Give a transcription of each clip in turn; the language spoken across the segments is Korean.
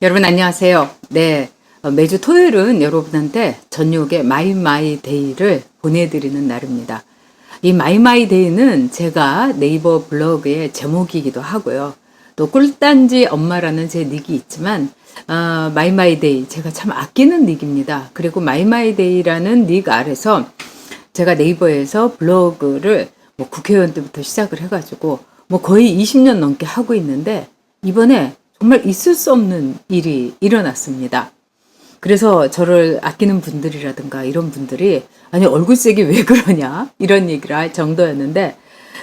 여러분 안녕하세요. 네. 어, 매주 토요일은 여러분한테 전용의 마이마이 데이를 보내드리는 날입니다. 이 마이마이 데이는 제가 네이버 블로그의 제목이기도 하고요. 또 꿀단지 엄마라는 제 닉이 있지만 어, 마이마이 데이 제가 참 아끼는 닉입니다. 그리고 마이마이 데이라는 닉 아래서 제가 네이버에서 블로그를 뭐 국회의원 때부터 시작을 해가지고 뭐 거의 20년 넘게 하고 있는데 이번에 정말 있을 수 없는 일이 일어났습니다. 그래서 저를 아끼는 분들이라든가 이런 분들이 아니 얼굴색이 왜 그러냐 이런 얘기를 할 정도였는데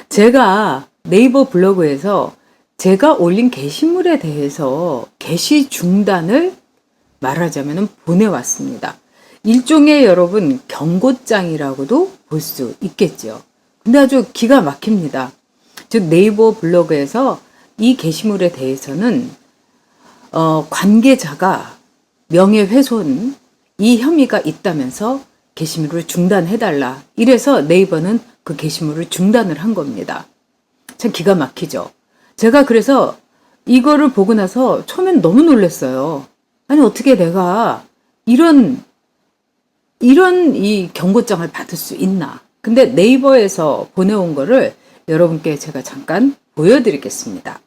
제가 네이버 블로그에서 제가 올린 게시물에 대해서 게시 중단을 말하자면 보내왔습니다. 일종의 여러분 경고장이라고도 볼 수 있겠지요. 근데 아주 기가 막힙니다. 즉 네이버 블로그에서 이 게시물에 대해서는 어, 관계자가 명예훼손 이 혐의가 있다면서 게시물을 중단해달라. 이래서 네이버는 그 게시물을 중단을 한 겁니다. 참 기가 막히죠. 제가 그래서 이거를 보고 나서 처음엔 너무 놀랐어요. 아니 어떻게 내가 이런 이런 이 경고장을 받을 수 있나? 근데 네이버에서 보내온 거를 여러분께 제가 잠깐 보여드리겠습니다.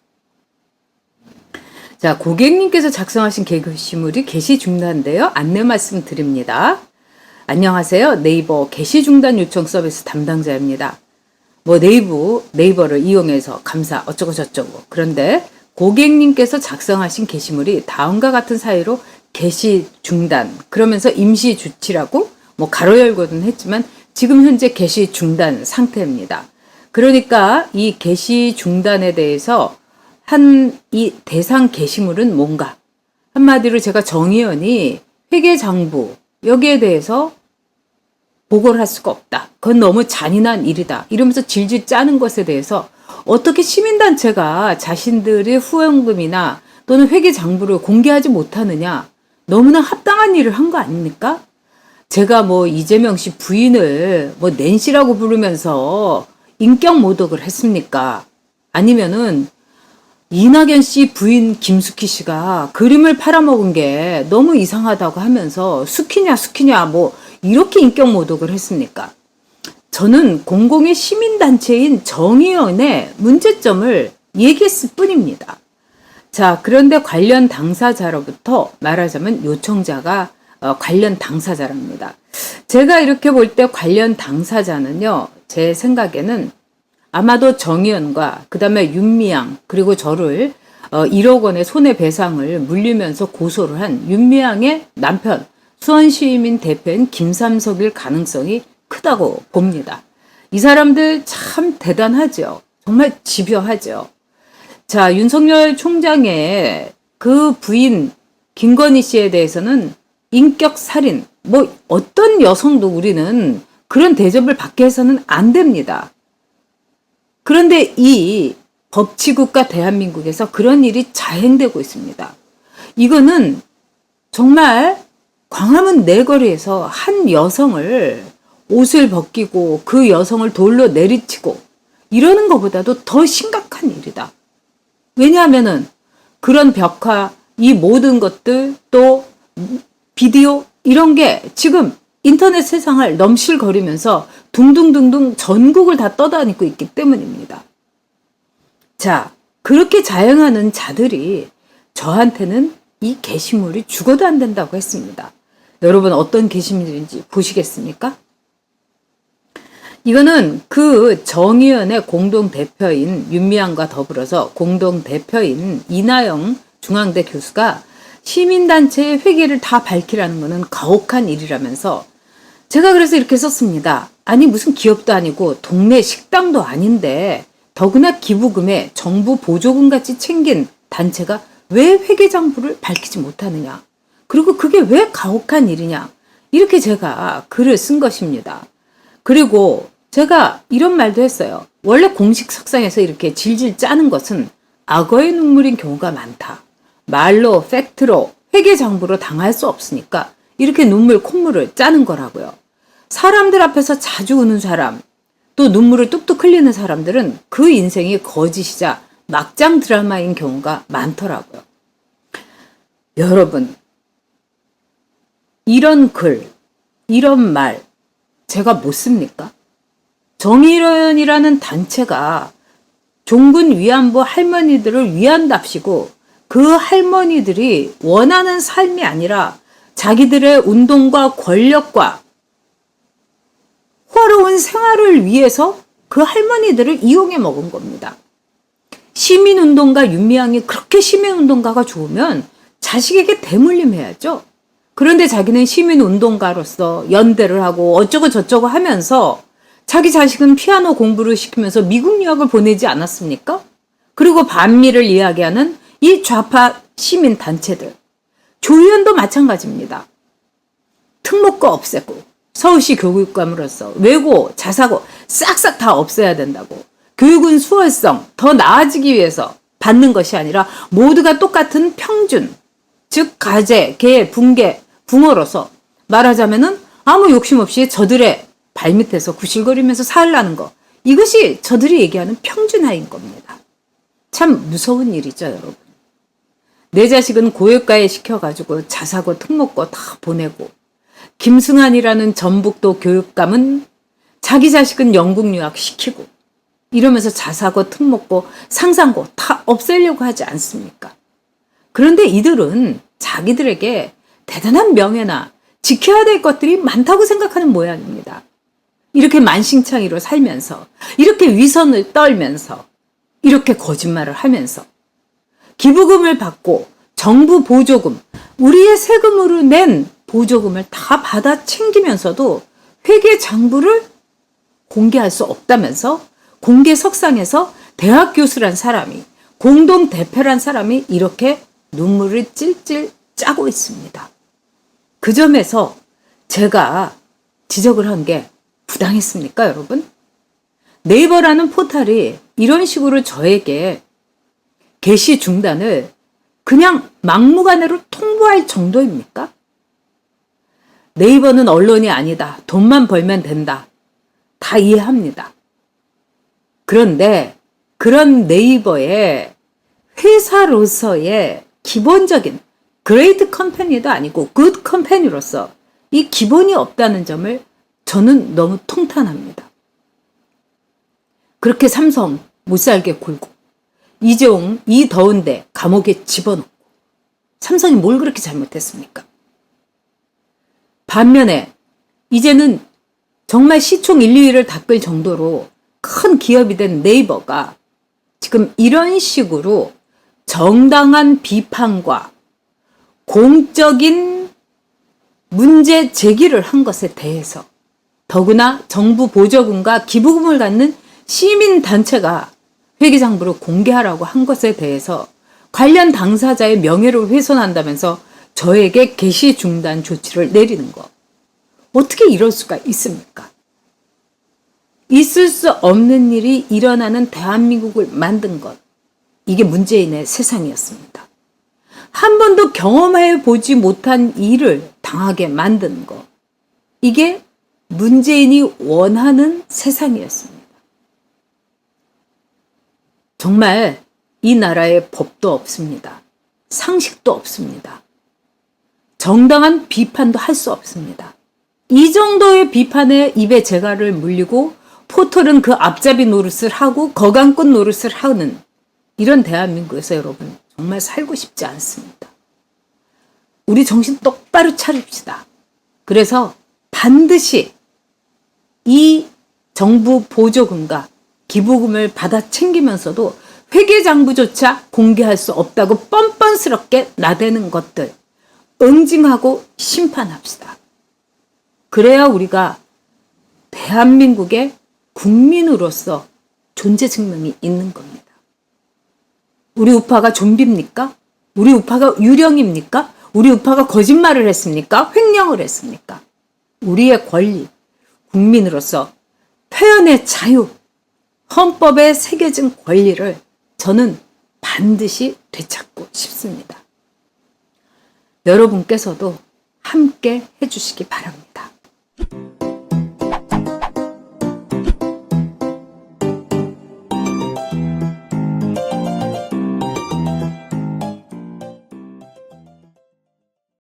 자, 고객님께서 작성하신 게시물이 게시 중단인데요. 안내 말씀 드립니다. 안녕하세요. 네이버 게시 중단 요청 서비스 담당자입니다. 뭐 네이버, 네이버를 이용해서 감사 어쩌고 저쩌고. 그런데 고객님께서 작성하신 게시물이 다음과 같은 사유로 게시 중단 그러면서 임시 조치라고 뭐 가로 열고는 했지만 지금 현재 게시 중단 상태입니다. 그러니까 이 게시 중단에 대해서 한 이 대상 게시물은 뭔가 한마디로 제가 정의원이 회계장부 여기에 대해서 보고를 할 수가 없다. 그건 너무 잔인한 일이다. 이러면서 질질 짜는 것에 대해서 어떻게 시민단체가 자신들의 후원금이나 또는 회계장부를 공개하지 못하느냐. 너무나 합당한 일을 한 거 아닙니까? 제가 뭐 이재명 씨 부인을 뭐 낸시라고 부르면서 인격 모독을 했습니까? 아니면은 이낙연 씨 부인 김숙희 씨가 그림을 팔아먹은 게 너무 이상하다고 하면서 수키냐 수키냐 뭐 이렇게 인격 모독을 했습니까? 저는 공공의 시민단체인 정의원의 문제점을 얘기했을 뿐입니다. 자, 그런데 관련 당사자로부터 말하자면 요청자가 어, 관련 당사자랍니다. 제가 이렇게 볼 때 관련 당사자는요, 제 생각에는 아마도 정의원과 그 다음에 윤미향 그리고 저를 어, 1억 원의 손해배상을 물리면서 고소를 한 윤미향의 남편 수원시민 대표인 김삼석일 가능성이 크다고 봅니다. 이 사람들 참 대단하죠. 정말 집요하죠. 자, 윤석열 총장의 그 부인 김건희 씨에 대해서는 인격 살인, 뭐 어떤 여성도 우리는 그런 대접을 받게 해서는 안 됩니다. 그런데 이 법치국가 대한민국에서 그런 일이 자행되고 있습니다. 이거는 정말 광화문 내거리에서 한 여성을 옷을 벗기고 그 여성을 돌로 내리치고 이러는 것보다도 더 심각한 일이다. 왜냐하면은 그런 벽화, 이 모든 것들 또 비디오 이런 게 지금 인터넷 세상을 넘실거리면서 둥둥둥둥 전국을 다 떠다니고 있기 때문입니다. 자, 그렇게 자행하는 자들이 저한테는 이 게시물이 죽어도 안 된다고 했습니다. 여러분 어떤 게시물인지 보시겠습니까? 이거는 그 정의연의 공동 대표인 윤미향과 더불어서 공동 대표인 이나영 중앙대 교수가 시민단체의 회계를 다 밝히라는 것은 가혹한 일이라면서 제가 그래서 이렇게 썼습니다. 아니 무슨 기업도 아니고 동네 식당도 아닌데 더구나 기부금에 정부 보조금 같이 챙긴 단체가 왜 회계장부를 밝히지 못하느냐. 그리고 그게 왜 가혹한 일이냐. 이렇게 제가 글을 쓴 것입니다. 그리고 제가 이런 말도 했어요. 원래 공식 석상에서 이렇게 질질 짜는 것은 악어의 눈물인 경우가 많다. 말로, 팩트로, 회계장부로 당할 수 없으니까 이렇게 눈물, 콧물을 짜는 거라고요. 사람들 앞에서 자주 우는 사람, 또 눈물을 뚝뚝 흘리는 사람들은 그 인생이 거짓이자 막장 드라마인 경우가 많더라고요. 여러분, 이런 글, 이런 말, 제가 못 씁니까? 정의련이라는 단체가 종군 위안부 할머니들을 위한답시고 그 할머니들이 원하는 삶이 아니라 자기들의 운동과 권력과 호화로운 생활을 위해서 그 할머니들을 이용해 먹은 겁니다. 시민운동가 윤미향이 그렇게 시민운동가가 좋으면 자식에게 대물림해야죠. 그런데 자기는 시민운동가로서 연대를 하고 어쩌고 저쩌고 하면서 자기 자식은 피아노 공부를 시키면서 미국 유학을 보내지 않았습니까? 그리고 반미를 이야기하는 이 좌파 시민 단체들. 조의원도 마찬가지입니다. 특목고 없애고 서울시 교육감으로서 외고, 자사고 싹싹 다 없애야 된다고. 교육은 수월성 더 나아지기 위해서 받는 것이 아니라 모두가 똑같은 평준, 즉 가제, 계, 붕괴, 붕어로서 말하자면은 아무 욕심 없이 저들의 발밑에서 구실거리면서 살라는 거. 이것이 저들이 얘기하는 평준화인 겁니다. 참 무서운 일이죠, 여러분. 내 자식은 고액가에 시켜가지고 자사고 특목고 다 보내고 김승환이라는 전북도 교육감은 자기 자식은 영국 유학 시키고 이러면서 자사고 특목고 상상고 다 없애려고 하지 않습니까? 그런데 이들은 자기들에게 대단한 명예나 지켜야 될 것들이 많다고 생각하는 모양입니다. 이렇게 만신창이로 살면서, 이렇게 위선을 떨면서, 이렇게 거짓말을 하면서, 기부금을 받고 정부 보조금, 우리의 세금으로 낸 보조금을 다 받아 챙기면서도 회계 장부를 공개할 수 없다면서 공개 석상에서 대학 교수란 사람이 공동 대표란 사람이 이렇게 눈물을 찔찔 짜고 있습니다. 그 점에서 제가 지적을 한 게 부당했습니까, 여러분? 네이버라는 포탈이 이런 식으로 저에게 게시 중단을 그냥 막무가내로 통보할 정도입니까? 네이버는 언론이 아니다. 돈만 벌면 된다. 다 이해합니다. 그런데 그런 네이버의 회사로서의 기본적인 그레이트 컴퍼니도 아니고 굿 컴퍼니로서 이 기본이 없다는 점을 저는 너무 통탄합니다. 그렇게 삼성 못 살게 굴고 이재용 이 더운데 감옥에 집어넣고 삼성이 뭘 그렇게 잘못했습니까? 반면에 이제는 정말 시총 1, 2위를 닦을 정도로 큰 기업이 된 네이버가 지금 이런 식으로 정당한 비판과 공적인 문제 제기를 한 것에 대해서 더구나 정부 보조금과 기부금을 갖는 시민 단체가 회계장부를 공개하라고 한 것에 대해서 관련 당사자의 명예를 훼손한다면서 저에게 개시 중단 조치를 내리는 것. 어떻게 이럴 수가 있습니까? 있을 수 없는 일이 일어나는 대한민국을 만든 것. 이게 문재인의 세상이었습니다. 한 번도 경험해 보지 못한 일을 당하게 만든 것. 이게 문재인이 원하는 세상이었습니다. 정말 이 나라에 법도 없습니다. 상식도 없습니다. 정당한 비판도 할 수 없습니다. 이 정도의 비판에 입에 재갈을 물리고 포털은 그 앞잡이 노릇을 하고 거강꽃 노릇을 하는 이런 대한민국에서 여러분 정말 살고 싶지 않습니다. 우리 정신 똑바로 차립시다. 그래서 반드시 이 정부 보조금과 기부금을 받아 챙기면서도 회계장부조차 공개할 수 없다고 뻔뻔스럽게 나대는 것들 응징하고 심판합시다. 그래야 우리가 대한민국의 국민으로서 존재 증명이 있는 겁니다. 우리 우파가 좀비입니까? 우리 우파가 유령입니까? 우리 우파가 거짓말을 했습니까? 횡령을 했습니까? 우리의 권리, 국민으로서 표현의 자유, 헌법에 새겨진 권리를 저는 반드시 되찾고 싶습니다. 여러분께서도 함께 해주시기 바랍니다.